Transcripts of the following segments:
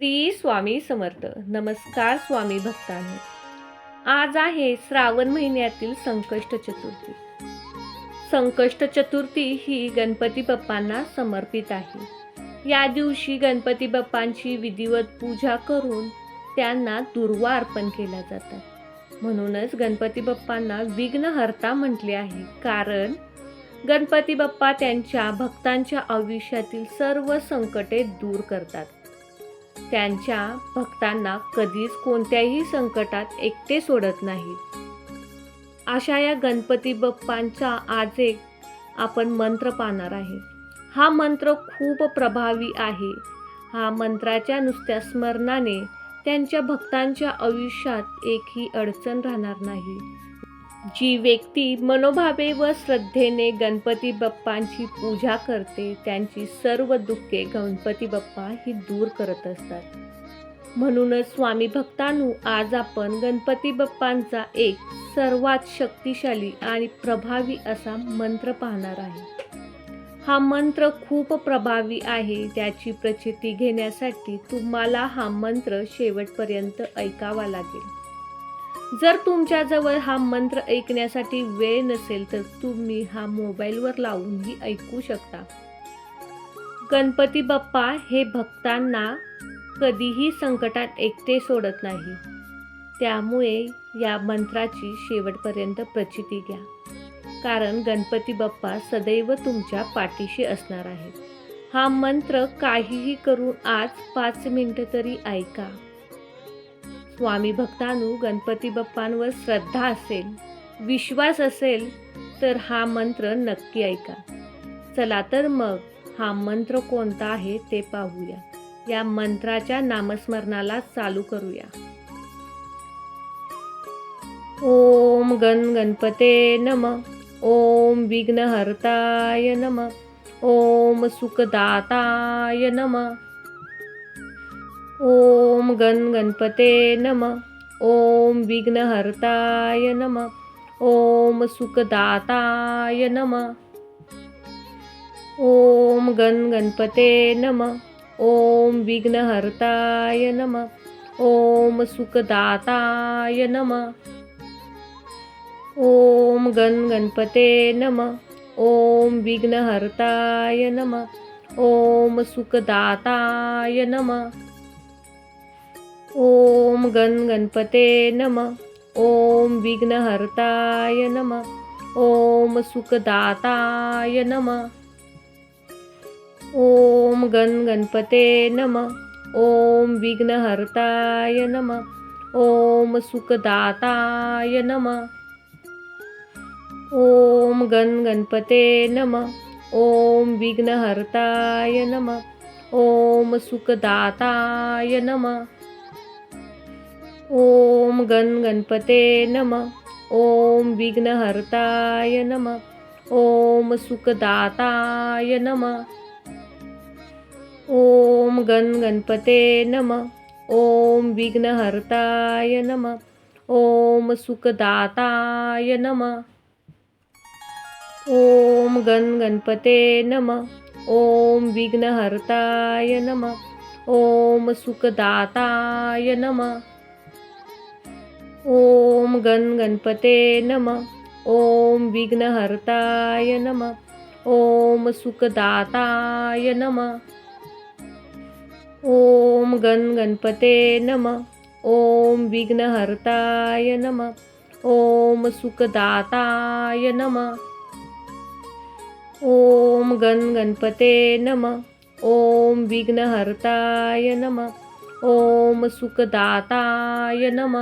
श्री स्वामी समर्थ. नमस्कार स्वामी भक्तांनो. आज आहे श्रावण महिन्यातील संकष्ट चतुर्थी. संकष्ट चतुर्थी ही गणपती बाप्पांना समर्पित आहे. या दिवशी गणपती बाप्पांची विधिवत पूजा करून त्यांना दुर्वा अर्पण केल्या जातात. म्हणूनच गणपती बाप्पांना विघ्नहर्ता म्हटले आहे. कारण गणपती बाप्पा त्यांच्या भक्तांच्या आयुष्यातील सर्व संकटे दूर करतात. त्यांच्या भक्तांना कधीच कोणत्याही संकटात एकटे सोडत नाहीत अशा या गणपती बाप्पांचा आज एक आपण मंत्र पाहणार आहे. हा मंत्र खूप प्रभावी आहे. हा मंत्राच्या नुसत्या स्मरणाने त्यांच्या भक्तांच्या आयुष्यात एकही अडचण राहणार नाही. जी व्यक्ती मनोभावे व श्रद्धेने गणपती बाप्पांची पूजा करते त्यांची सर्व दुःखे गणपती बाप्पा ही दूर करत असतात. म्हणूनच स्वामी भक्तांनो आज आपण गणपती बाप्पांचा एक सर्वात शक्तिशाली आणि प्रभावी असा मंत्र पाहणार आहे. हा मंत्र खूप प्रभावी आहे त्याची प्रचिती घेण्यासाठी तुम्हाला हा मंत्र शेवटपर्यंत ऐकावा लागेल. जर तुमच्याजवळ हा मंत्र ऐकण्यासाठी वेळ नसेल तर तुम्ही हा मोबाईलवर लावूनही ऐकू शकता. गणपती बाप्पा हे भक्तांना कधीही संकटात एकटे सोडत नाही. त्यामुळे या मंत्राची शेवटपर्यंत प्रचिती घ्या. कारण गणपती बाप्पा सदैव तुमच्या पाठीशी असणार आहे हा मंत्र काहीही करून आज पाच मिनटं तरी ऐका. स्वामी भक्तांनो गणपती बाप्पांवर श्रद्धा असेल विश्वास असेल तर हा मंत्र नक्की ऐका. चला तर मग हा मंत्र कोणता आहे ते पाहूया. या मंत्राच्या नामस्मरणाला चालू करूया. ओम गण गणपते नम ओम विघ्नहर्ताय नम ओम सुखदाताय नम ओम गण गणपते नम ओम विघ्नहर्ताय नम ओम सुखदाताय नम ओम गण गणपते नम ओम विघ्नहर्ताय नम ओम सुखदाताय नम ओम गण गणपते नम ओम विघ्नहर्ताय नम ओम सुखदाताय नम। ओम गण गणपते नम ओम विघ्नहर्ताय नम ओम सुखदाताय नम ओम गण गणपते नम ओम विघ्नहर्ताय नम ओम सुखदाताय नम ओम गण गणपते नम ओम विघ्नहर्ताय नम ओम सुखदाताय नम। ओम गण गणपते नम ओम विघ्नहर्ताय नम ओम सुखदाताय नम ओम गण गणपते नम ओम विघ्नहर्ताय नम ओम सुखदाताय नम ओम गण गणपते नम ओम विघ्नहर्ताय नम ओम सुखदाताय नम। ओम गण गणपते नम ओम विघ्नहर्ताय नम ओम सुखदाताय नम ओम गण गणपते नम ओम विघ्नहर्ताय नम ओम सुखदाताय नम ओम गण गणपते नम ओम विघ्नहर्ताय नम ओम सुखदाताय नम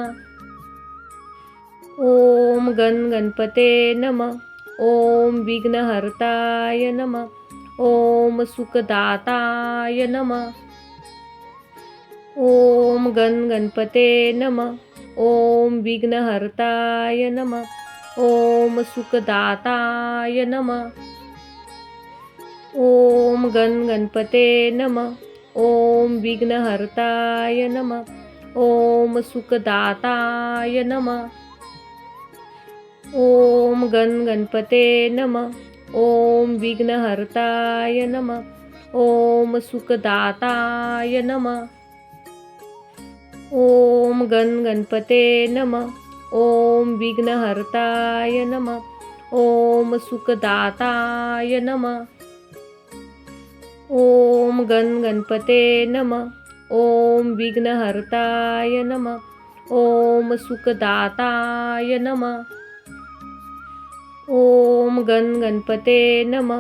ओम गण गणपते नम ओम विघ्नहर्ताय नम ओम सुखदाताय नम ओम गण गणपते नम ओम विघ्नहर्ताय नम ओम सुखदाताय नम ओम गण गणपते नम ओम विघ्नहर्ताय नम ओम सुखदाताय नम। ओम गण गणपते नम ओम विघ्नहर्ताय नम ओम सुखदाताय नम ॐ गण गणपते नम ॐ विघ्नहर्ताय नम ॐ सुखदाताय नम ॐ गण गणपते नम ॐ विघ्नहर्ताय नम ॐ सुखदाताय नम ॐ गण गणपते नम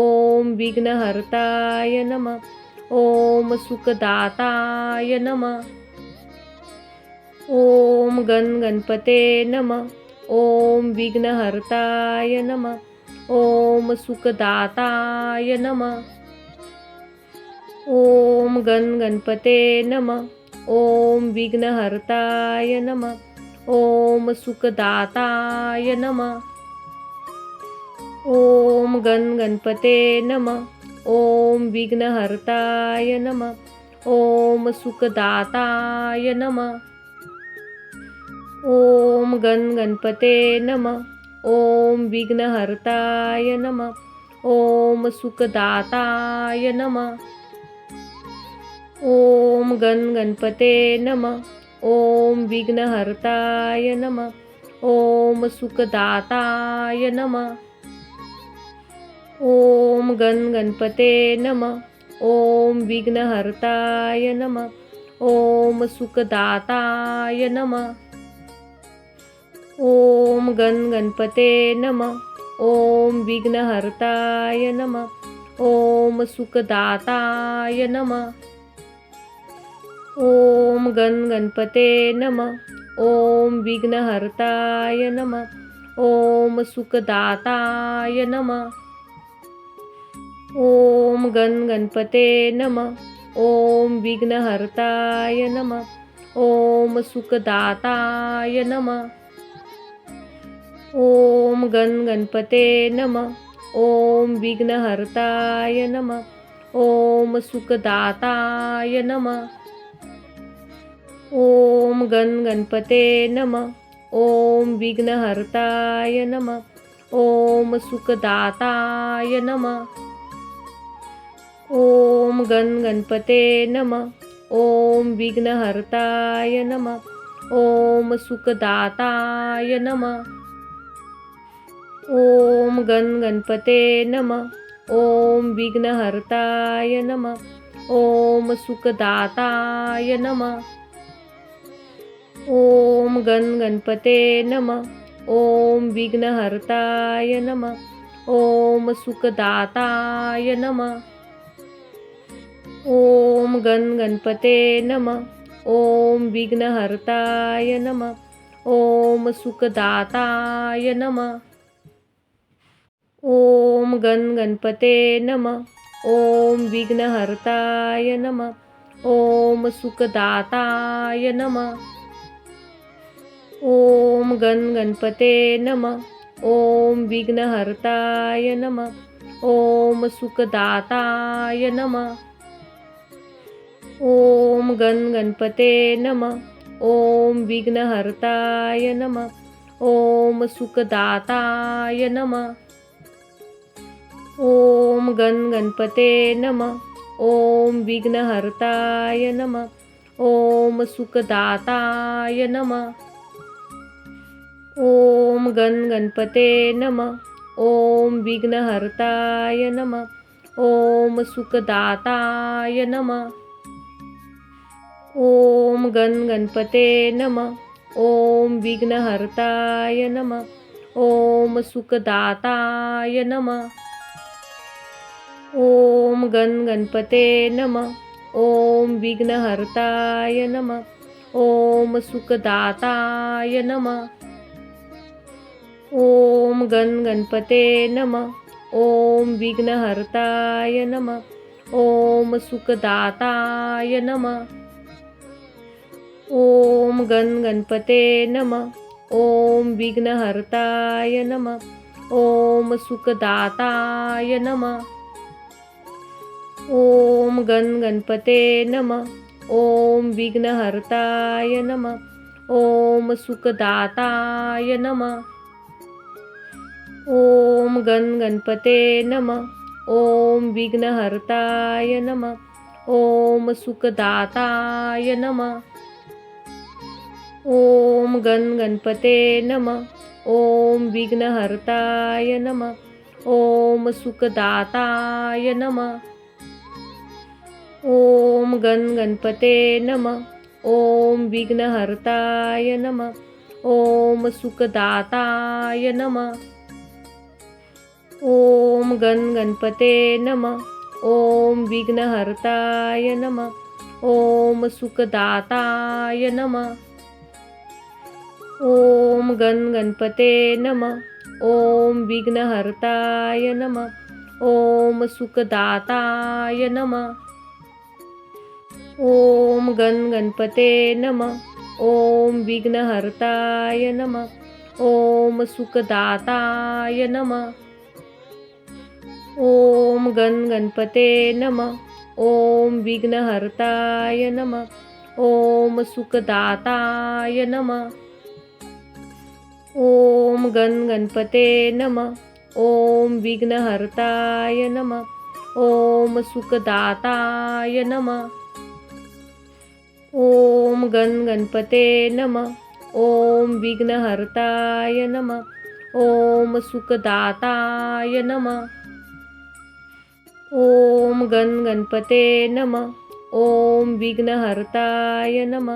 ॐ विघ्नहर्ताय नम ॐ सुखदाताय नम ॐ गण गणपते नम ॐ विघ्नहर्ताय नम ॐ सुखदाताय नम ॐ गण गणपते नम ॐ विघ्नहर्ताय नम ॐ सुखदाताय नम। ॐ गण गणपते नम ॐ विघ्नहर्ताय नम ॐ सुखदाताय नम ॐ गण गणपते नम ॐ विघ्नहर्ताय नम ॐ सुखदाताय नम ॐ गण गणपते नम ॐ विघ्नहर्ताय नम ॐ सुखदाताय नम। ॐ गण गणपते नम ॐ विघ्नहर्ताय नम ॐ सुखदाताय नम ॐ गण गणपते नम ॐ विघ्नहर्ताय नम ॐ सुखदाताय नम ॐ गण गणपते नम ॐ विघ्नहर्ताय नम ॐ सुखदाताय नम ॐ गण गणपते नम ॐ विघ्नहर्ताय नम ॐ सुखदाताय नम ॐ गण गणपते नम ॐ विघ्नहर्ताय नम ॐ सुखदाताय नम ॐ गण गणपते नम ॐ विघ्नहर्ताय नम ॐ सुखदाताय नम ॐ गण गणपते नम ॐ विघ्नहर्ताय नम ॐ सुखदाताय नम ॐ गण गणपते नम ॐ विघ्नहर्ताय नम ॐ सुखदाताय नम ॐ गण गणपते नम ॐ विघ्नहर्ताय नम ॐ सुखदाताय नम। ॐ गण गणपते नम ॐ विघ्नहर्ताय नम ॐ सुखदाताय नम ॐ गण गणपते नम ॐ विघ्नहर्ताय नम ॐ सुखदाताय नम ॐ गण गणपते नम ॐ विघ्नहर्ताय नम ॐ सुखदाताय नम। ॐ गण गणपते नम ॐ विघ्नहर्ताय नम ॐ सुखदाताय नम ॐ गण गणपते नम ॐ विघ्नहर्ताय नम ॐ सुखदाताय नम ॐ गण गणपते नम ॐ विघ्नहर्ताय नम ॐ सुखदाताय नम ॐ गण गणपते नम ॐ विघ्नहर्ताय नम ॐ सुखदाताय नम ॐ गण गणपते नम ॐ विघ्नहर्ताय नम ॐ सुखदाताय नम ॐ गण गणपते नम ॐ विघ्नहर्ताय नम ॐ सुखदाताय नम। ॐ गण गणपते नम ॐ विघ्नहर्ताय नम ॐ सुखदाताय नम ॐ गण गणपते नम ॐ विघ्नहर्ताय नम ॐ सुखदाताय नम ॐ गण गणपते नम ॐ विघ्नहर्ताय नम ॐ सुखदाताय नम ॐ गण गणपते नम ॐ विघ्नहर्ताय नम ॐ सुखदाताय नम ॐ गण गणपते नम ॐ विघ्नहर्ताय नम ॐ सुखदाताय नम ॐ गण गणपते नम ॐ विघ्नहर्ताय नम ॐ सुखदाताय नम। ॐ गण गणपते नम ॐ विघ्नहर्ताय नम ॐ सुखदाताय नम ॐ गण गणपते नम ॐ विघ्नहर्ताय नम ॐ सुखदाताय नम ॐ गण गणपते नम ॐ विघ्नहर्ताय नम ॐ सुखदाताय नम। ॐ गण गणपते नम ॐ विघ्नहर्ताय नम ॐ सुखदाताय नम ॐ गण गणपते नम ॐ विघ्नहर्ताय नम ॐ सुखदाताय नम ॐ गण गणपते नम ॐ विघ्नहर्ताय नम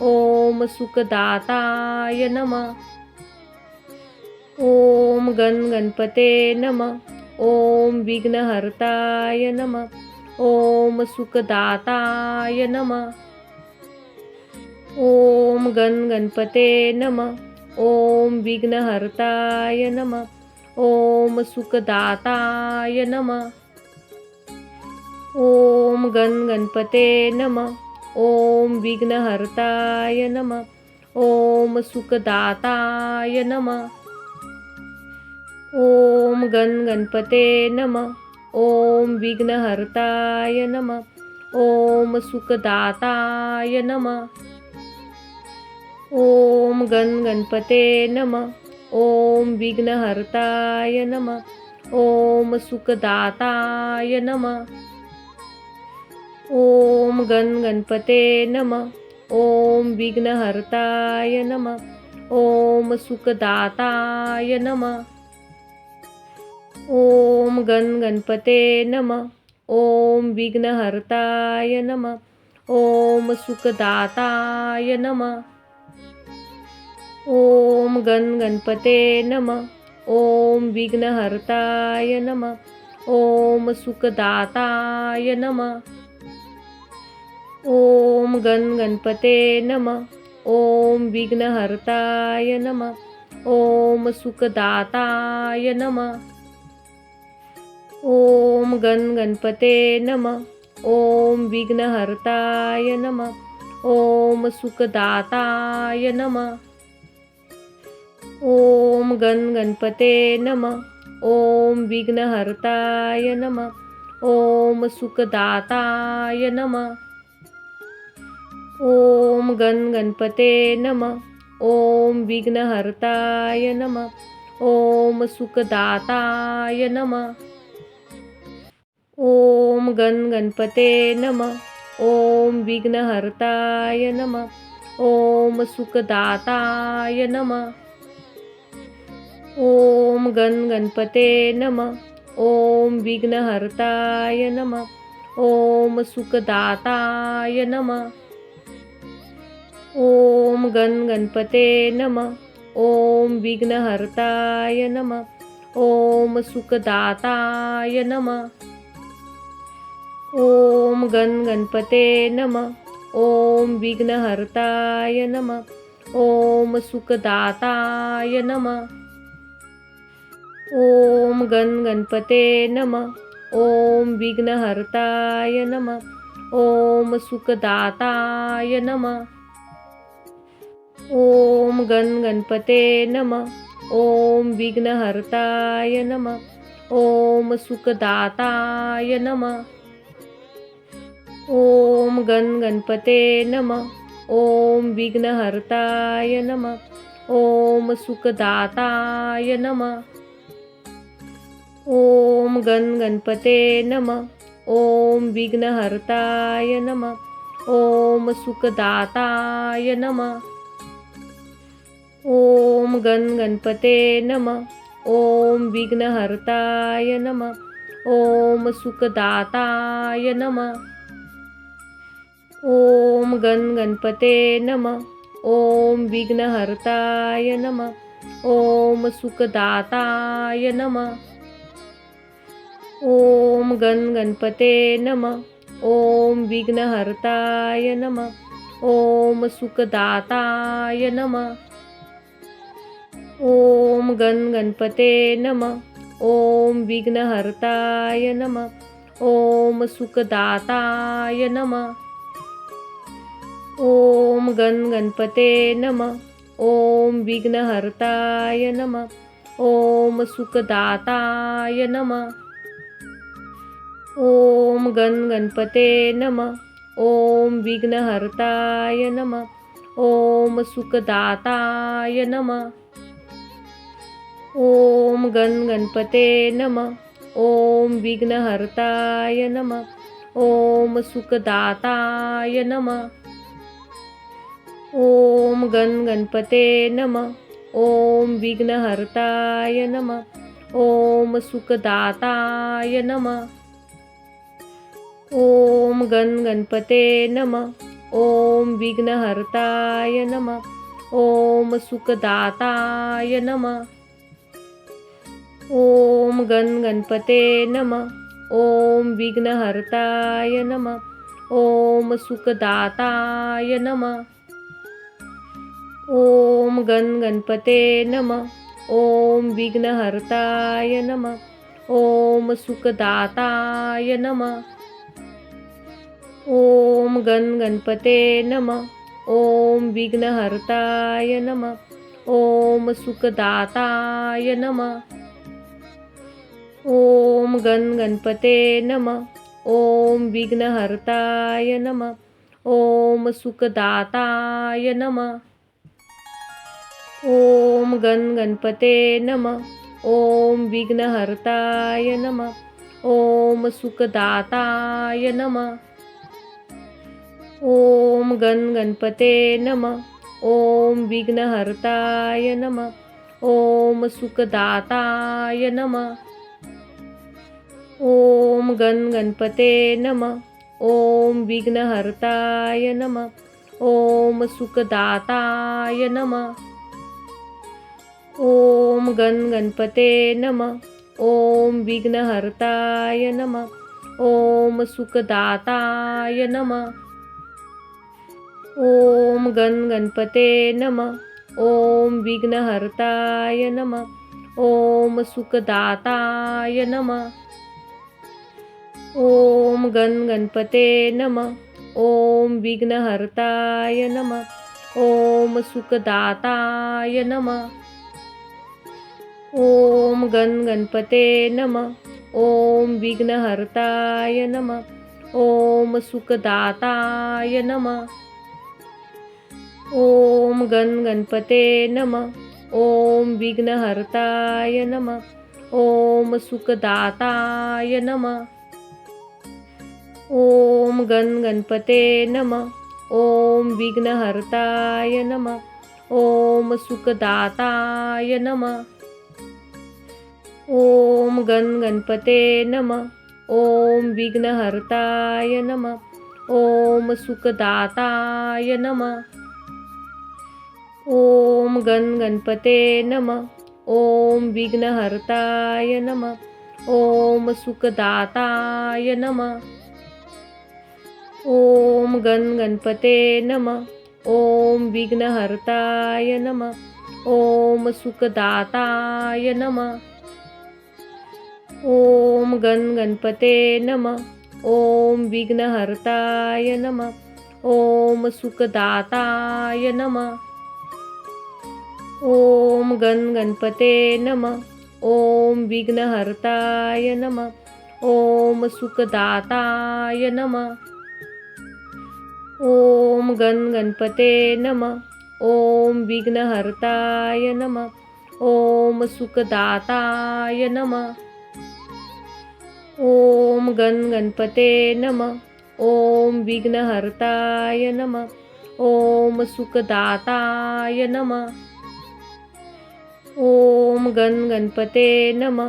ॐ सुखदाताय नम ॐ गण गणपते नम ॐ विघ्नहर्ताय नम ॐ सुखदाताय नम ॐ गण गणपते नम ॐ विघ्नहर्ताय नम ॐ सुखदाताय नम ॐ गण गणपते नम ॐ विघ्नहर्ताय नम ॐ सुखदाताय नम ॐ गण गणपते नम ॐ विघ्नहर्ताय नम ॐ सुखदाताय नम ॐ गण गणपते नम ॐ विघ्नहर्ताय नम ॐ सुखदाताय नम ॐ गण गणपते नम ॐ विघ्नहर्ताय नम ॐ सुखदाताय नम। ॐ गण गणपते नम ॐ विघ्नहर्ताय नम ॐ सुखदाताय नम ॐ गण गणपते नम ॐ विघ्नहर्ताय नम ॐ सुखदाताय नम ॐ गण गणपते नम ॐ विघ्नहर्ताय नम ॐ सुखदाताय नम। ॐ गण गणपते नम ॐ विघ्नहर्ताय नम ॐ सुखदाताय नम ॐ गण गणपते नम ॐ विघ्नहर्ताय नम ॐ सुखदाताय नम ॐ गण गणपते नम ॐ विघ्नहर्ताय नम ॐ सुखदाताय नम। ॐ गण गणपते नम ॐ विघ्नहर्ताय नम ॐ सुखदाताय नम ॐ गण गणपते नम ॐ विघ्नहर्ताय नम ॐ सुखदाताय नम ॐ गण गणपते नम ॐ विघ्नहर्ताय नम ॐ सुखदाताय नम ॐ गण गणपते नम ॐ विघ्नहर्ताय नम ॐ सुखदाताय नम ॐ गण गणपते नम ॐ विघ्नहर्ताय नम ॐ सुखदाताय नम ॐ गण गणपते नम ॐ विघ्नहर्ताय नम ॐ सुखदाताय नम। ॐ गण गणपते नम ॐ विघ्नहर्ताय नम ॐ सुखदाताय नम ॐ गण गणपते नम ॐ विघ्नहर्ताय नम ॐ सुखदाताय नम ओम गण गणपते नम ओम विघ्नहर्ताय नम ओम सुखदाताय नम ओम गण गणपते नम ओम विघ्नहर्ताय नम ओम सुखदाताय नम ओम गण गणपते नम ओम विघ्नहर्ताय नम ओम सुखदाताय नम ओम गण गणपते नम ओम विघ्नहर्ताय नम ओम सुखदाताय नम। ओम गण गणपते नम ओम विघ्नहर्ताय नम ओम सुखदाताय नम ओम गण गणपते नम ओम विघ्नहर्ताय नम ओम सुखदाताय नम ओम गण गणपते नम ओम विघ्नहर्ताय नम ओम सुखदाताय नम ओम गण गणपते नम ओम विघ्नहर्ताय नम ओम सुखदाताय नम ओम गण गणपते नम ओम विघ्नहर्ताय नम ओम सुखदाताय नम ओम गण गणपते नम ओम विघ्नहर्ताय नम ओम सुखदाताय नम। ओम गण गणपते नम ओम विघ्नहर्ताय नम ओम सुखदाताय नम ओम गण गणपते नम ओम विघ्नहर्ताय नम ओम सुखदाताय नम ओम गण गणपते नम ओम विघ्नहर्ताय नम ओम सुखदाताय नम ओम गण गणपते नम ओम विघ्नहर्ताय नम ओम सुखदाताय नम ओम गण गणपते नम ओम विघ्नहर्ताय नम ओम सुखदाताय नम ओम गण गणपते नम ओम विघ्नहर्ताय नम ओम सुखदाताय नम। ओम गण गणपते नम ओम विघ्नहर्ताय नम ओम सुखदाताय नम ओम गण गणपते नम ओम विघ्नहर्ताय नम ओम सुखदाताय नम ओम गण गणपते नम ओम विघ्नहर्ताय नम ओम सुखदाताय नम ओम गण गणपते नम ओम विघ्नहर्ताय नम ओम सुखदाताय नम ओम गण गणपते नम ओम विघ्नहर्ताय नम ओम सुखदाताय नम ओम गण गणपते नम ओम विघ्नहर्ताय नम ओम सुखदाताय नम। ओम गण गणपते नम ओम विघ्नहर्ताय नम ओम सुखदाताय नम ओम गण गणपते नम ओम विघ्नहर्ताय नम ओम सुखदाताय नम ओम गण गणपते नम ओम विघ्नहर्ताय नम ओम सुखदाताय नम ओम गण गणपते नम ओम विघ्नहर्ताय नम ओम सुखदाताय नम ओम गण गणपते नम ओम विघ्नहर्ताय नम ओम सुखदाताय नम ओम गण गणपते नम ओम विघ्नहर्ताय नम ओम सुखदाताय नम। ओम गण गणपते नम ओम विघ्नहर्ताय नम ओम सुखदाताय नम ॐ गण गणपते नम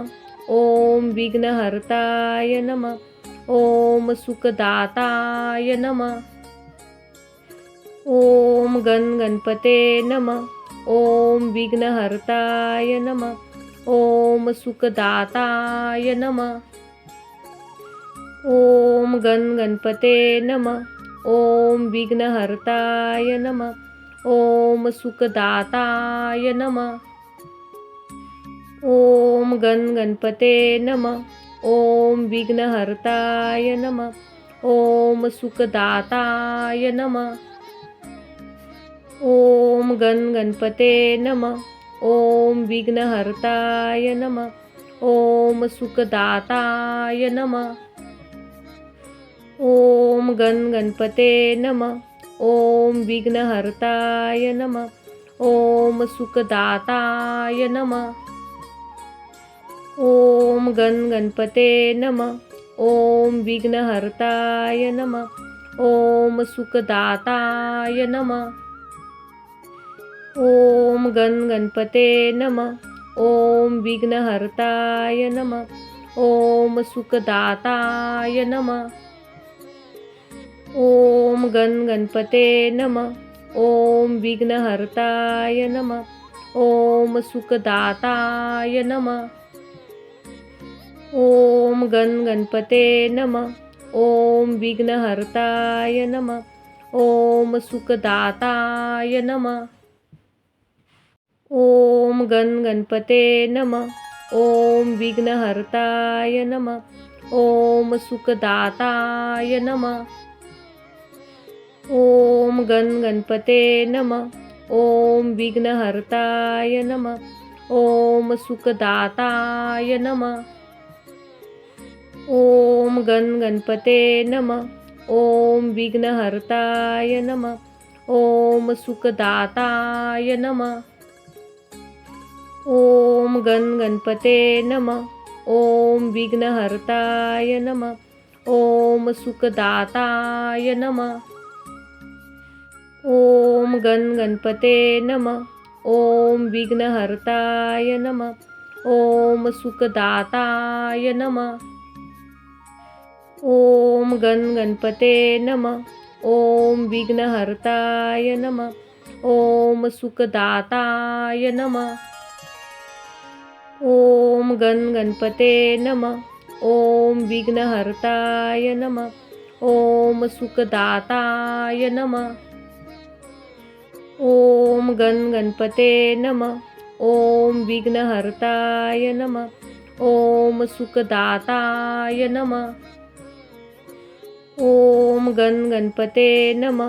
ॐ विघ्नहर्ताय नम ॐ सुखदाताय नम ॐ गण गणपते नम ॐ विघ्नहर्ताय नम ॐ सुखदाताय नम। ॐ गण गणपते नम ॐ विघ्नहर्ताय नम ॐ सुखदाताय नम ॐ गण गणपते नम ॐ विघ्नहर्ताय नम ॐ सुखदाताय नम ॐ गण गणपते नम ॐ विघ्नहर्ताय नम ॐ सुखदाताय नम। ॐ गण गणपते नम ॐ विघ्नहर्ताय नम ॐ सुखदाताय नम ॐ गण गणपते नम ॐ विघ्नहर्ताय नम ॐ सुखदाताय नम ॐ गण गणपते नम ॐ विघ्नहर्ताय नम ॐ सुखदाताय नम ॐ गण गणपते नम ॐ विघ्नहर्ताय नम ॐ सुखदाताय नम ॐ गण गणपते नम ॐ विघ्नहर्ताय नम ॐ सुखदाताय नम ॐ गण गणपते नम ॐ विघ्नहर्ताय नम ॐ सुखदाताय नम। ॐ गण गणपते नम ॐ विघ्नहर्ताय नम ॐ सुखदाताय नम ॐ गण गणपते नम ॐ विघ्नहर्ताय नम ॐ सुखदाताय नम ॐ गण गणपते नम ॐ विघ्नहर्ताय नम ॐ सुखदाताय नम। ॐ गण गणपते नम ॐ विघ्नहर्ताय नम ॐ सुखदाताय नम ॐ गण गणपते नम ॐ विघ्नहर्ताय नम ॐ सुखदाताय नम ॐ गण गणपते नम ॐ विघ्नहर्ताय नम ॐ सुखदाताय नम। ॐ गण गणपते नम ॐ विघ्नहर्ताय नम ॐ सुखदाताय नम ॐ गण गणपते नम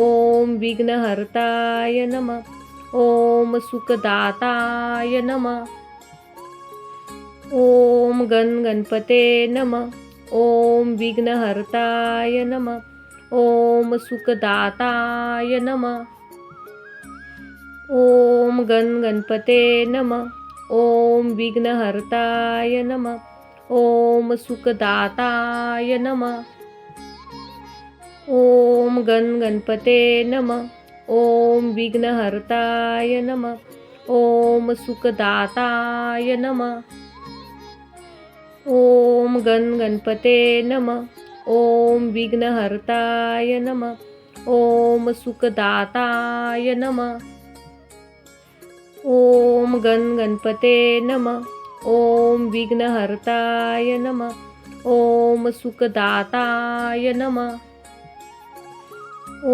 ॐ विघ्नहर्ताय नम ॐ सुखदाताय नम ॐ गण गणपते नम ॐ विघ्नहर्ताय नम ॐ सुखदाताय नम ॐ गण गणपते नम ॐ विघ्नहर्ताय नम ॐ सुखदाताय नम ॐ गण गणपते नम ॐ विघ्नहर्ताय नम ॐ सुखदाताय नम ॐ गण गणपते नम ॐ विघ्नहर्ताय नम ॐ सुखदाताय नम। ॐ गण गणपते नम ॐ विघ्नहर्ताय नम ॐ सुखदाताय नम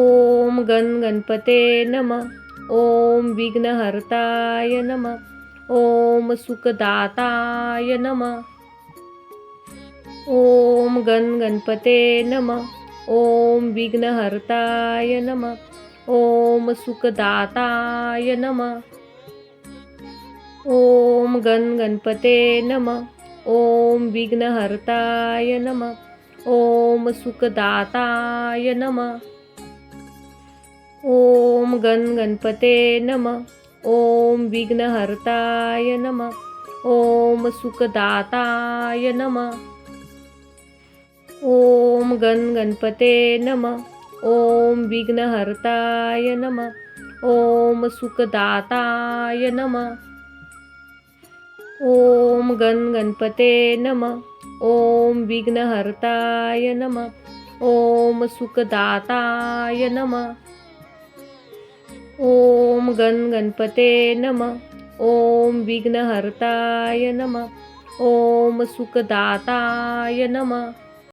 ॐ गण गणपते नम ॐ विघ्नहर्ताय नम ॐ सुखदाताय नम ॐ गण गणपते नम ॐ विघ्नहर्ताय नम ॐ सुखदाताय नम ॐ गण गणपते नम ॐ विघ्नहर्ताय नम ॐ सुखदाताय नम ॐ गण गणपते नम ॐ विघ्नहर्ताय नम ॐ सुखदाताय नम ॐ गण गणपते नम ॐ विघ्नहर्ताय नम ॐ सुखदाताय नम। ओम गण गणपते नम ओम विघ्नहर्ताय नम ओम सुखदाताय नम ओम गण गणपते नम ओम विघ्नहर्ताय नम ओम सुखदाताय नम